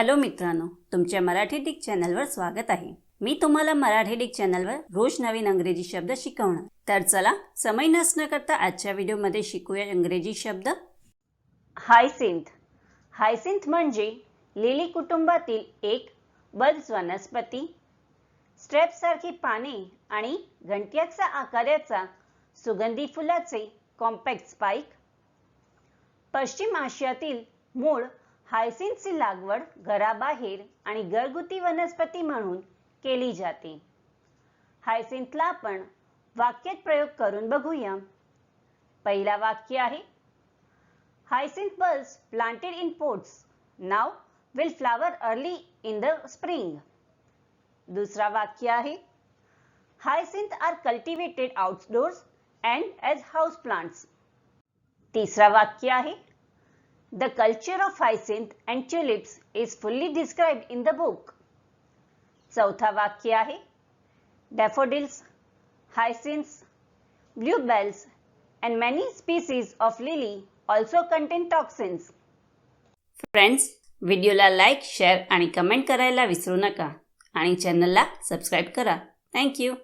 Hello मित्रांनो तुमच्या Marathi Dick चॅनलवर स्वागत आहे. मी तुम्हाला मराठी डिक चॅनलवर रोज नवीन अंग्रेजी शब्द शिकवणार. तर चला समय नसणं करता आजच्या व्हिडिओमध्ये शिकूया इंग्रजी शब्द. हायसिंथ. हायसिंथ म्हणजे लिली कुटुंबातील एक बल्स वनस्पती स्ट्रेपसारखी पाने आणि घंट्याचा आकाराचा सुगंधी फुलाचे कॉम्पॅक्ट स्पाइक पश्चिम आशियातील मूळ हायसिंथची लागवड घराबाहेर आणि घरगुती वनस्पती म्हणून केली जाते. हायसिंथला आपण वाक्यात प्रयोग करून बघूया. पहिला वाक्य आहे hyacinth bulbs planted in pots now will flower early in the spring. दुसरा वाक्य आहे hyacinth are cultivated outdoors and as house plants. तिसरा वाक्य आहे the culture of hyacinth and tulips is fully describe in the book चौथा वाक्य आहे. Daffodils hyacinths bluebells and many species of lily also contain toxins friends व्हिडिओला like share आणि comment करायला विसरू नका. आणि चॅनलला सबस्क्राईब करा. थँक्यू